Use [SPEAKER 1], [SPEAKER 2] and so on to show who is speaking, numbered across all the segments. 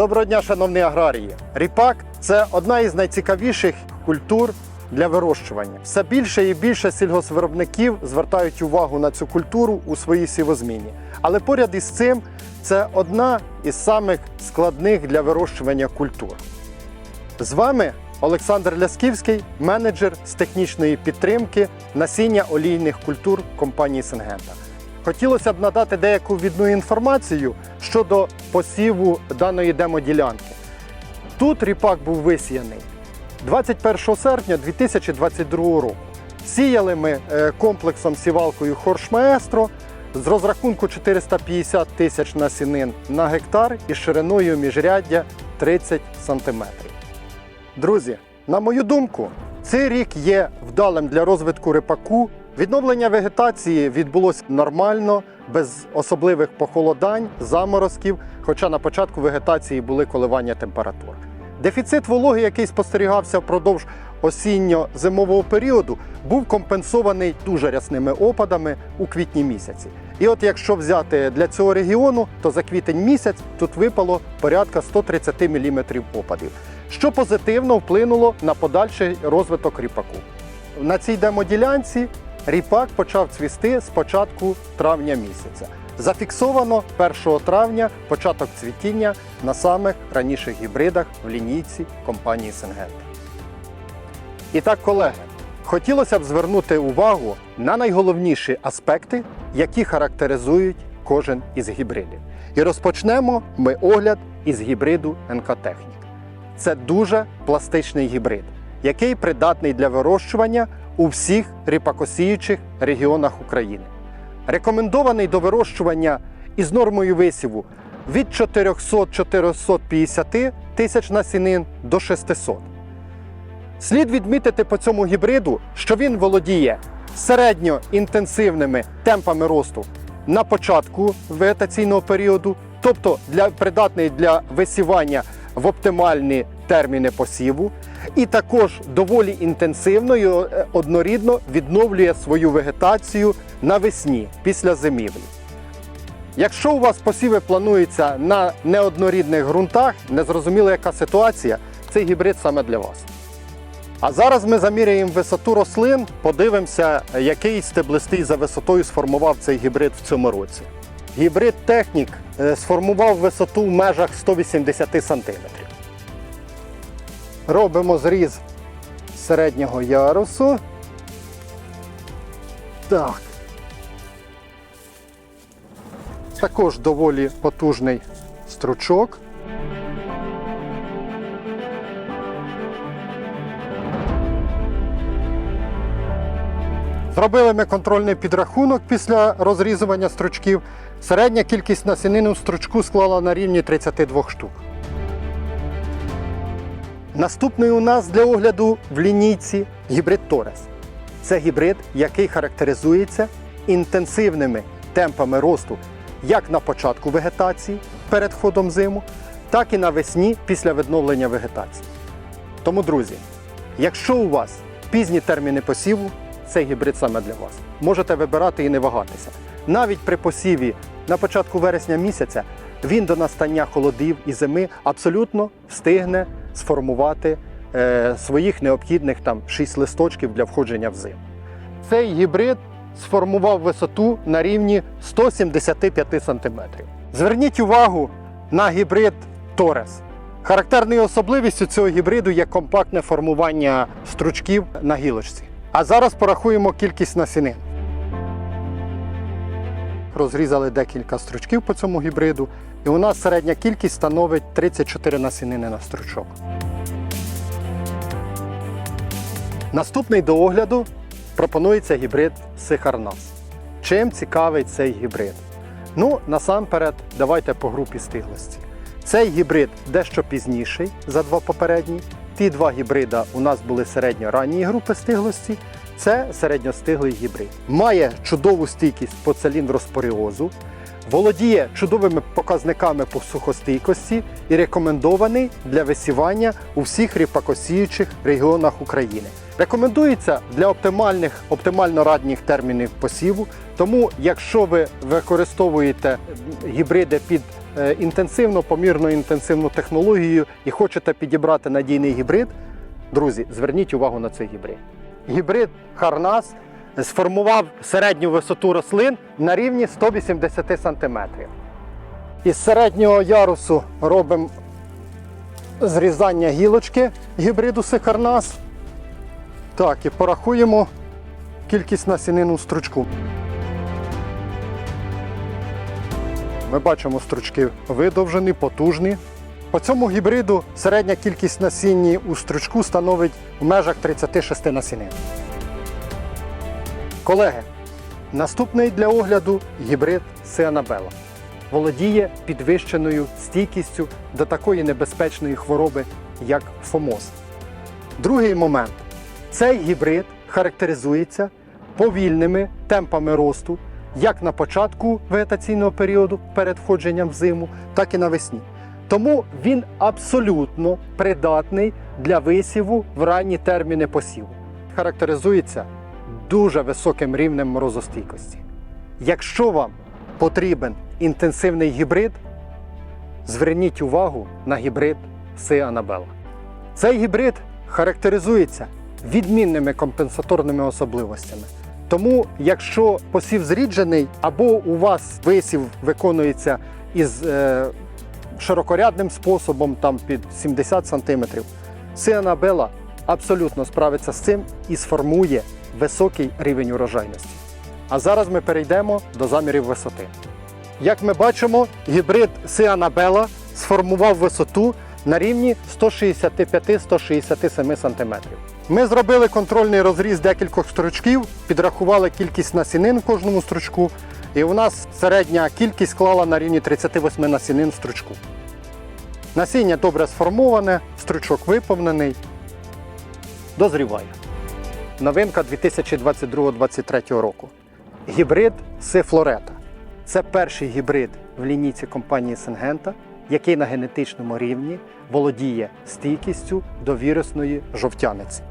[SPEAKER 1] Доброго дня, шановні аграрії. Ріпак це одна із найцікавіших культур для вирощування. Все більше і більше сільгоспвиробників звертають увагу на цю культуру у своїй сівозміні. Але поряд із цим це одна із самих складних для вирощування культур. З вами Олександр Лясківський, менеджер з технічної підтримки насіння олійних культур компанії Сингента. Хотілося б надати деяку відну інформацію щодо посіву даної демоділянки. Тут ріпак був висіяний 21 серпня 2022 року. Сіяли ми е, комплексом сівалкою Хорш Маестро з розрахунку 450 тисяч насінин на гектар і шириною міжряддя 30 сантиметрів. Друзі, на мою думку, цей рік є вдалим для розвитку рипаку. Відновлення вегетації відбулося нормально, без особливих похолодань, заморозків, хоча на початку вегетації були коливання температур. Дефіцит вологи, який спостерігався впродовж осінньо-зимового періоду, був компенсований дуже рясними опадами у квітні місяці. І от якщо взяти для цього регіону, то за квітень місяць тут випало порядка 130 мм опадів, що позитивно вплинуло на подальший розвиток ріпаку. На цій демоділянці ріпак почав цвісти з початку травня місяця. Зафіксовано 1 травня початок цвітіння на самих раніших гібридах в лінійці компанії Сингента. І так, колеги, хотілося б звернути увагу на найголовніші аспекти, які характеризують кожен із гібридів. І розпочнемо ми огляд із гібриду НК Технік. Це дуже пластичний гібрид, який придатний для вирощування у всіх ріпакосіючих регіонах України. Рекомендований до вирощування із нормою висіву від 400-450 тисяч насінин до 600. Слід відмітити по цьому гібриду, що він володіє середньоінтенсивними темпами росту на початку вегетаційного періоду, тобто для, придатний для висівання в оптимальні терміни посіву, і також доволі інтенсивно і е, однорідно відновлює свою вегетацію навесні після зимівлі. Якщо у вас посіви плануються на неоднорідних ґрунтах, незрозуміло яка ситуація, цей гібрид саме для вас. А зараз ми заміряємо висоту рослин, подивимося, який стеблистий за висотою сформував цей гібрид в цьому році. Гібрид Технік е, сформував висоту в межах 180 см. Робимо зріз середнього ярусу. Так. Також доволі потужний стручок. Зробили ми контрольний підрахунок після розрізування стручків. Середня кількість насінин у стручку склала на рівні 32 штук. Наступний у нас для огляду в лінійці гібрид Торес. Це гібрид, який характеризується інтенсивними темпами росту як на початку вегетації перед входом зиму, так і навесні після відновлення вегетації. Тому, друзі, якщо у вас пізні терміни посіву, цей гібрид саме для вас. Можете вибирати і не вагатися. Навіть при посіві на початку вересня місяця він до настання холодів і зими абсолютно встигне сформувати е, своїх необхідних там 6 листочків для входження в зиму. Цей гібрид сформував висоту на рівні 175 см. Зверніть увагу на гібрид Торес. Характерною особливістю цього гібриду є компактне формування стручків на гілочці. А зараз порахуємо кількість насінин. Розрізали декілька стручків по цьому гібриду, і у нас середня кількість становить 34 насінини на стручок. Наступний до огляду пропонується гібрид Сихарнас. Чим цікавий цей гібрид? Ну, насамперед, давайте по групі стиглості. Цей гібрид дещо пізніший за два попередні. Ті два гібрида у нас були середньоранньої групи стиглості. Це середньостиглий гібрид. Має чудову стійкість по циліндроспоріозу, володіє чудовими показниками по сухостійкості і рекомендований для висівання у всіх ріпакосіючих регіонах України. Рекомендується для оптимальних, оптимально радніх термінів посіву, Тому, якщо ви використовуєте гібриди під е, інтенсивно, помірно інтенсивну технологію і хочете підібрати надійний гібрид, друзі, зверніть увагу на цей гібрид. Гібрид Харнас сформував середню висоту рослин на рівні 180 см. Із середнього ярусу робимо зрізання гілочки гібриду Сихарнас. Так, і порахуємо кількість насінин у стручку. Ми бачимо стручки видовжені, потужні. По цьому гібриду середня кількість насінні у стручку становить в межах 36 насінин. Колеги, наступний для огляду гібрид Сианабела. Володіє підвищеною стійкістю до такої небезпечної хвороби, як ФОМОЗ. Другий момент. Цей гібрид характеризується повільними темпами росту як на початку вегетаційного періоду перед входженням в зиму, так і навесні. Тому він абсолютно придатний для висіву в ранні терміни посіву. Характеризується дуже високим рівнем морозостійкості. Якщо вам потрібен інтенсивний гібрид, зверніть увагу на гібрид Сианабела. Цей гібрид характеризується відмінними компенсаторними особливостями. Тому, якщо посів зріджений, або у вас висів виконується із е, широкорядним способом, там під 70 см, Сианабела абсолютно справиться з цим і сформує високий рівень урожайності. А зараз ми перейдемо до замірів висоти. Як ми бачимо, гібрид Сианабела сформував висоту на рівні 165-167 см. Ми зробили контрольний розріз декількох стручків, підрахували кількість насінин в кожному стручку, і у нас середня кількість склала на рівні 38 насінин стручку. Насіння добре сформоване, стручок виповнений, дозріває. Новинка 2022-2023 року. Гібрид Сифлорета. Це перший гібрид в лінійці компанії Сингента, який на генетичному рівні володіє стійкістю до вірусної жовтяниці.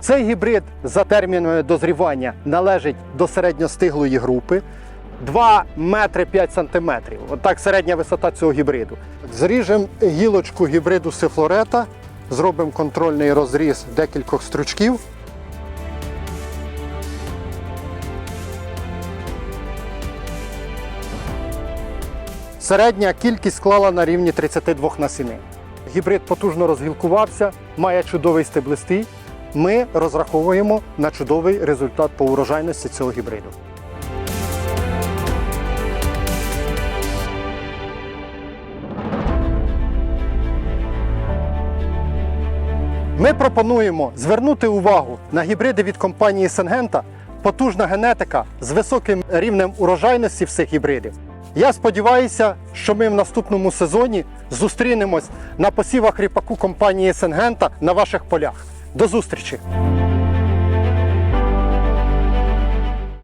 [SPEAKER 1] Цей гібрид за термінами дозрівання належить до середньостиглої групи 2 метри 5 сантиметрів. Отак середня висота цього гібриду. Зріжемо гілочку гібриду Сифлорета, зробимо контрольний розріз декількох стручків. Середня кількість склала на рівні 32 насінин. Гібрид потужно розгілкувався, має чудовий стеблистий. Ми розраховуємо на чудовий результат по урожайності цього гібриду. Ми пропонуємо звернути увагу на гібриди від компанії Сенгента, потужна генетика з високим рівнем урожайності всіх гібридів. Я сподіваюся, що ми в наступному сезоні зустрінемось на посівах ріпаку компанії Сенгента на ваших полях. До зустрічі!